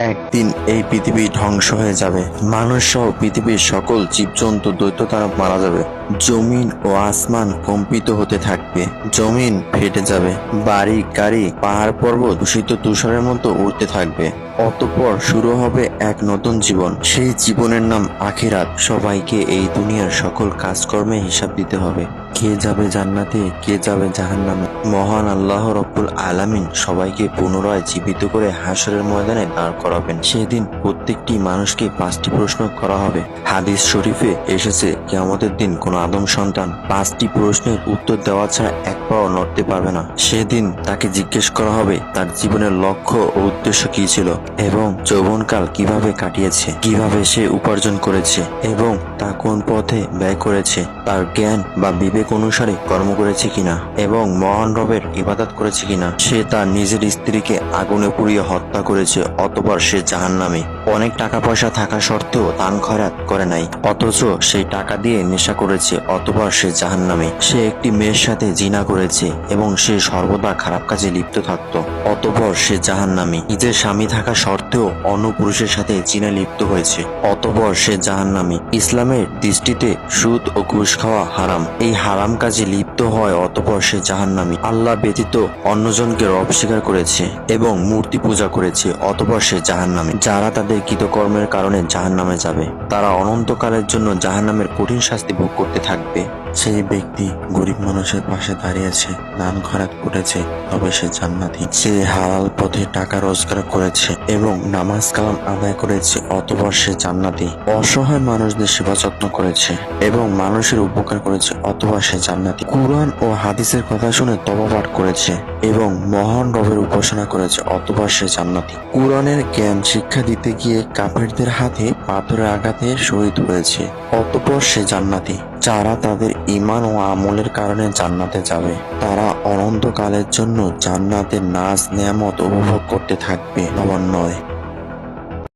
একদিন এই পৃথিবী ধ্বংস হয়ে যাবে। মানুষ সহ পৃথিবীর সকল জীবজন্তু দ্বৈততারা মারা যাবে। জমিন ও আসমান কম্পিত হতে থাকবে। জমিন ফেটে যাবে। বাড়ি, গাড়ি, পাহাড় পর্বত দূষিত তুষারের মতো উড়তে থাকবে। অতঃপর শুরু হবে এক নতুন জীবন। সেই জীবনের নাম আখিরাত। সবাইকে এই দুনিয়ার সকল কাজকর্মে হিসাব দিতে হবে। কে যাবে জান্নাতে, কে যাবে জাহান্নামে? মহান আল্লাহ রব্বুল আলামিন সবাইকে পুনরায় জীবিত করে হাসরের ময়দানে দাঁড় করাবেন। সেদিন প্রত্যেকটি মানুষকে পাঁচটি প্রশ্ন করা হবে। হাদিস শরীফে এসেছে, কেয়ামতের দিন কোন আদম সন্তান পাঁচটি প্রশ্নের উত্তর দেওয়া ছাড়া এক পাও নড়তে পারবে না। সেদিন তাকে জিজ্ঞেস করা হবে তার জীবনের লক্ষ্য ও উদ্দেশ্য কি ছিল এবং যৌবনকাল কীভাবে কাটিয়েছে, কীভাবে সে উপার্জন করেছে এবং তা কোন পথে ব্যয় করেছে, তার জ্ঞান বা বিবেক অনুসারে কর্ম করেছে কিনা এবং মহান রবের ইবাদত করেছে কিনা, সে তার নিজের স্ত্রীকে আগুনে পুড়িয়ে হত্যা করেছে অতপর সে জাহান নামে অনেক টাকা পয়সা থাকা সত্ত্বেও দান খয়রাত করে নাই। অথচ সেই টাকা দিয়ে নেশা করেছে অতপর সে জাহান নামে সে একটি মেয়ের সাথে জিনা করেছে এবং সে সর্বদা খারাপ কাজে লিপ্ত থাকত। অতপর সে জাহান নামে নিজের স্বামী থাকা সত্ত্বেও অন্য পুরুষের সাথে জিনা লিপ্ত হয়েছে। অতপর সে জাহান নামে ইসলামের দৃষ্টিতে সুদ ও ঘুষ খাওয়া হারাম। এই হারাম কাজে লিপ্ত হয় অতপর সে জাহান্নামী। আল্লাহ ব্যতীত অন্যজনকে রব স্বীকার করেছে এবং মূর্তি পূজা করেছে অতপর সে জাহান্নামে। যারা তাদের কৃতকর্মের কারণে জাহান্নামে যাবে। তারা অনন্তকালের জন্য জাহান্নামের কঠিন শাস্তি ভোগ করতে থাকবে। সেই ব্যক্তি গরিব মানুষের পাশে দাঁড়িয়েছে দান খরাত করেছে, তবে সে জান্নাতি। সে হালাল পথে টাকা রোজগার করেছে এবং নামাজ কালাম আদায় করেছে অতপর সে জান্নাতি। অসহায় মানুষদের সেবা যত্ন করেছে এবং মানুষের উপকার করেছে অতপর সে জান্নাতি। কুরআন ও হাদিসের কথা শুনে তবা পাঠ করেছে এবং মহান রবের উপাসনা করেছে অতপর সে জান্নাতি। কুরআনের জ্ঞান শিক্ষা দিতে গিয়ে কাফেরদের হাতে পাথরের আঘাতে শহীদ হয়েছে। অতপর সে জান্নাতি। যারা তাদের ইমান ও আমলের কারণে জান্নাতে যাবে। তারা অনন্তকালের জন্য জান্নাতের নাচ নেয়ামত উপভোগ করতে থাকবে নবান্নয়